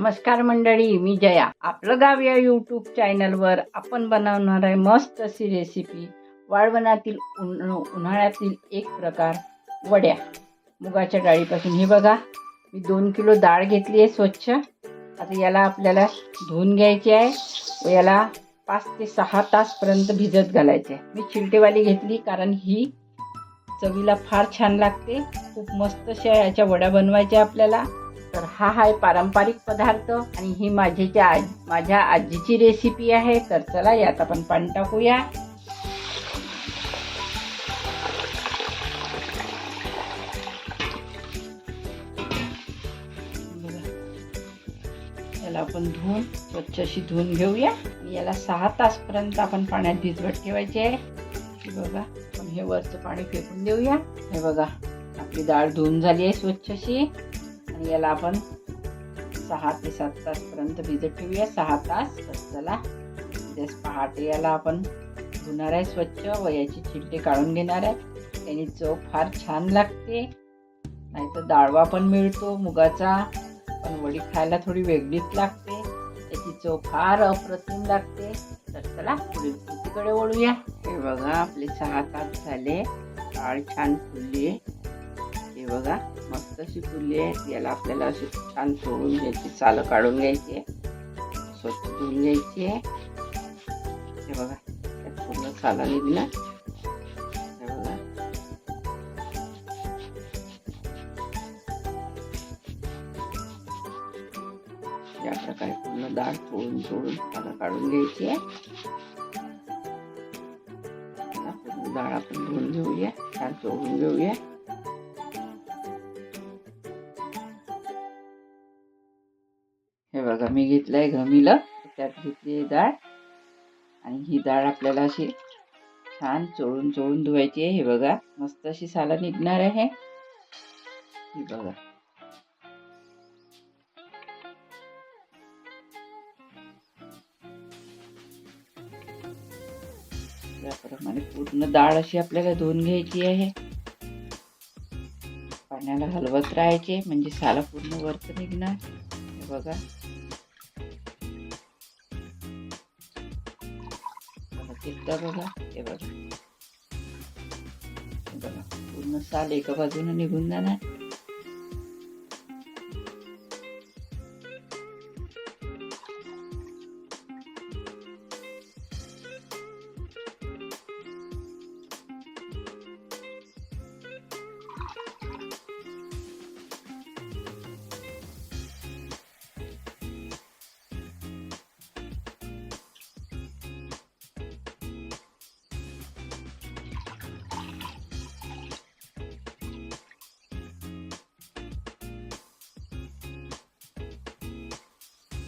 नमस्कार मंडळी मी जया. आपलं गाव या यूट्यूब चॅनलवर आपण बनवणार आहे मस्त अशी रेसिपी वाळवणातील उन उन्हाळ्यातील एक प्रकार वड्या. मुगाच्या डाळीपासून. हे बघा मी दोन किलो डाळ घेतली आहे स्वच्छ. आता याला आपल्याला धुवून घ्यायची आहे व याला पाच ते सहा तासपर्यंत भिजत घालायचे आहे. मी चिलटेवाली घेतली कारण ही चवीला फार छान लागते. खूप मस्त अशा याच्या वड्या बनवायच्या आपल्याला. तर हा आहे पारंपरिक पदार्थ आणि ही माझीच्या आज माझ्या आजीची रेसिपी आहे. तर चला यात आपण पाणी टाकूया. याला आपण धुवून स्वच्छ अशी धुवून घेऊया. याला सहा तासपर्यंत आपण पाण्यात भिजवत ठेवायचे आहे. बघा आपण हे वरचं पाणी फेकून देऊया. हे बघा आपली डाळ धुवून झाली आहे स्वच्छ अशी. आणि याला आपण सहा ते सात तासपर्यंत भिजत ठेवूया. सहा तास तर चला. उद्याच पहाटे याला आपण धुणार आहे स्वच्छ. व याची चिट्टे काढून घेणार आहे. त्याने चव फार छान लागते. नाहीतर डाळवा पण मिळतो मुगाचा. पण वडी खायला थोडी वेगळीच लागते. त्याची चव फार अप्रतिम लागते. तर चला पुढील कृतीकडे वळूया. हे बघा आपले सहा तास झाले. डाळ छान फुलली. बघा. मस्त अशी फुलली आहे. याला आपल्याला अशी छान सोडून घ्यायची. चालं काढून घ्यायची आहे. स्वच्छ धुवून घ्यायची आहे. हे बघा. त्यात पूर्ण चाला निघला. हे बघा. या प्रकारे पूर्ण डाळ तोडून तोडून सालं काढून घ्यायची आहे. पूर्ण डाळ आपण धुवून घेऊया. छान चोळून घेऊया. हे घेतलाय मी त्यात घेतली आहे डाळ. आणि ही डाळ आपल्याला अशी छान चोळून चोळून धुवायची आहे. हे बघा मस्त अशी साला निघणार आहे. ही बघा. याप्रमाणे पूर्ण डाळ अशी आपल्याला धुवून घ्यायची आहे. पाण्याला हलवत राहायचे म्हणजे साला पूर्ण वरच निघणार. हे बघा. बघा बघा. हे बघा. बघा. पूर्ण साल एका बाजूने निघून जाणार.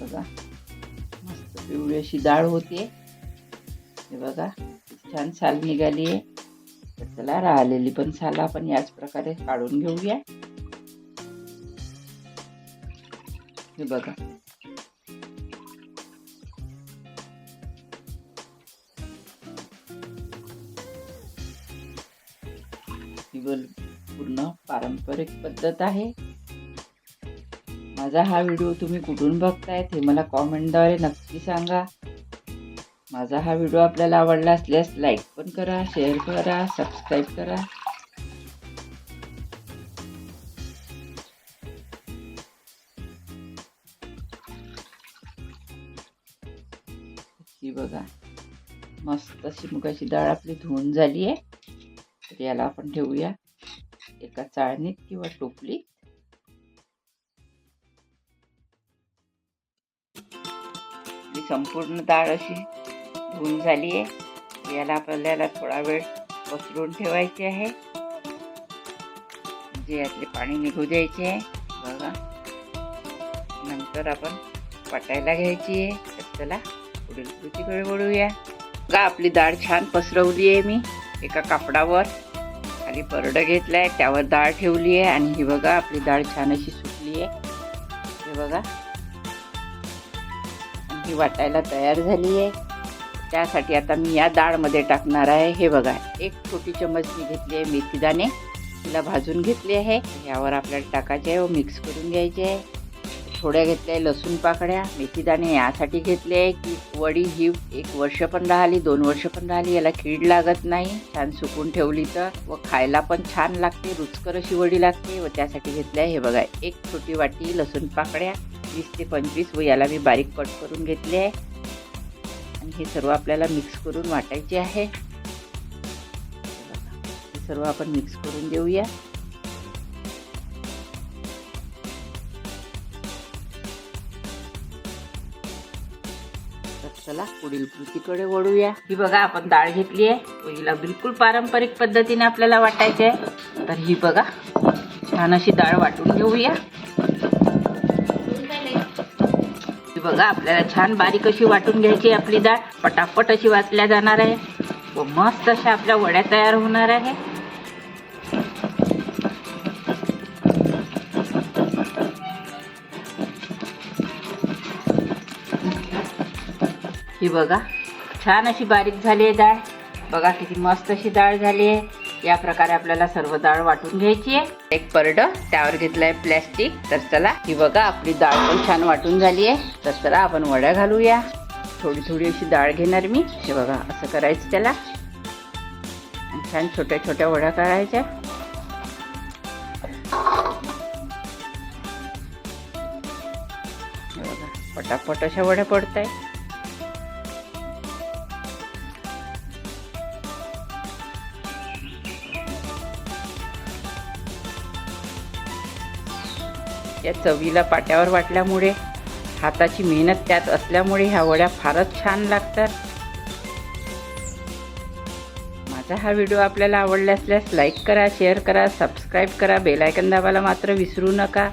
बघा. मस्त पिवळी अशी डाळ होते हे बघा छान साल निघाली आहे तर चला राहिलेली पण साल आपण याच प्रकारे काढून घेऊया. हे बघा पूर्ण पारंपरिक पद्धत आहे. माझा हा व्हिडिओ तुम्ही कुठून बघतायत हे मला कॉमेंटद्वारे नक्की सांगा. माझा हा व्हिडिओ आपल्याला आवडला असल्यास लाईक पण करा शेअर करा सबस्क्राईब करा. ही बघा मस्त अशी मुगाची डाळ आपली धुवून झाली आहे तर याला आपण ठेवूया. एका चाळणीत किंवा टोपलीत. संपूर्ण डाळ अशी धुवून झाली आहे. याला आपल्याला थोडा वेळ पसरून ठेवायची आहे. जे यातले पाणी निघू द्यायचे आहे. बघा. नंतर आपण पटायला घ्यायची आहे. तर चला पुढील कृतीकडे वळूया बघा आपली डाळ छान पसरवली आहे मी. एका कापडावर. खाली परडं घेतलं आहे त्यावर डाळ ठेवली आहे. आणि ही बघा आपली डाळ छान अशी सुकली आहे. हे बघा. ही वाटायला तयार झाली आहे. त्यासाठी आता मी या डाळमध्ये टाकणार आहे. हे बघा एक छोटी चमच मी घेतली आहे मेथी दाणे तिला भाजून घेतली आहे. यावर आपल्याला टाकायचे आहे व मिक्स करून घ्यायचे आहे. थोड्या घेतल्या लसूण पाकळ्या मेथीदाणे यासाठी घेतले आहे की वडी ही एक वर्ष पण राहिली दोन वर्ष पण राहिली याला कीड लागत नाही. छान सुकून ठेवली तर व खायला पण छान लागते रुचकर अशी वडी लागते व त्यासाठी घेतले आहे. हे बघा एक छोटी वाटी लसूण पाकळ्या वीस ते पंचवीस व याला मी बारीक कट करून घेतले आहे. आणि हे सर्व आपल्याला मिक्स करून वाटायचे आहे. हे सर्व आपण मिक्स करून देऊया तर चला पुढील कृतीकडे वळूया. ही बघा आपण डाळ घेतली आहे. व हिला बिलकुल पारंपरिक पद्धतीने आपल्याला वाटायची आहे. तर ही बघा छान अशी डाळ वाटून घेऊया. बघा आपल्याला छान बारीक अशी वाटून घ्यायची आहे आपली डाळ. पटापट अशी वाटल्या जाणार आहे. व मस्त अशा आपल्या वड्या तयार होणार आहे. ही बघा छान अशी बारीक झाली आहे डाळ. बघा किती मस्त अशी डाळ झाली आहे. या प्रकारे आपल्याला सर्व डाळ वाटून घ्यायची आहे. एक परड त्यावर घेतलंय प्लॅस्टिक तर चला ही बघा आपली डाळ पण छान वाटून झाली आहे. तर चला आपण वड्या घालूया. थोडी थोडी अशी डाळ घेणार मी. हे बघा असं करायचं त्याला. छान छोट्या छोट्या वड्या करायच्या. बघा पटापट अशा वड्या पडत आहे या चवीला पाट्यावर वाटल्यामुळे हाताची मेहनत त्यात असल्यामुळे ह्या वड्या फारच छान लागतात. माझा हा व्हिडिओ आपल्याला आवडला असल्यास लाईक करा शेअर करा सबस्क्राईब करा बेलायकन दाबायला मात्र विसरू नका.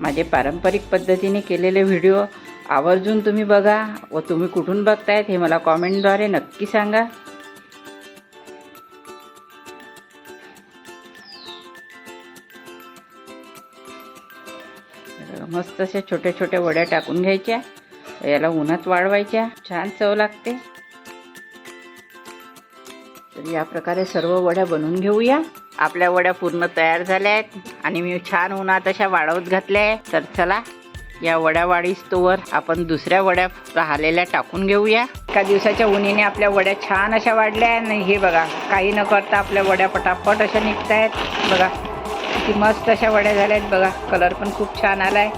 माझे पारंपरिक पद्धतीने केलेले व्हिडिओ आवर्जून तुम्ही बघा व तुम्ही कुठून बघतायत हे मला कॉमेंटद्वारे नक्की सांगा. मस्त अशा छोट्या छोट्या वड्या टाकून घ्यायच्या. याला उन्हात वाळवायच्या. छान चव लागते. तर या प्रकारे सर्व वड्या बनवून घेऊया. आपल्या वड्या पूर्ण तयार झाल्या आहेत आणि मी छान उन्हात अशा वाळवत घातल्या आहे तर चला या वड्या वाढीस्तोवर आपण दुसऱ्या वड्या राहिलेल्या टाकून घेऊया. एका दिवसाच्या उन्हीने आपल्या वड्या छान अशा वाढल्या आणि हे बघा काही न करता आपल्या वड्या पटापट अशा निघत आहेत बघा किती मस्त अशा वड्या झाल्या आहेत बघा. कलर पण खूप छान आलाय.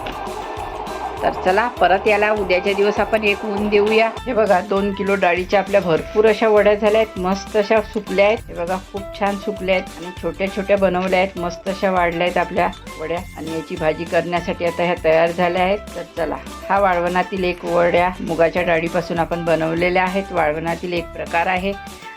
तर चला परत याला उद्याच्या दिवस आपण एक ऊन देऊया. हे बघा दोन किलो डाळीच्या आपल्या भरपूर अशा वड्या झाल्या आहेत मस्त अशा सुकल्या आहेत. हे बघा खूप छान सुकल्या आहेत. आणि छोट्या छोट्या बनवल्या आहेत. मस्त अशा वाढल्या आहेत आपल्या वड्या. आणि याची भाजी करण्यासाठी आता ह्या तयार झाल्या आहेत. तर चला हा वाळवणातील एक वड्या मुगाच्या डाळीपासून आपण बनवलेल्या आहेत. वाळवणातील एक प्रकार आहे.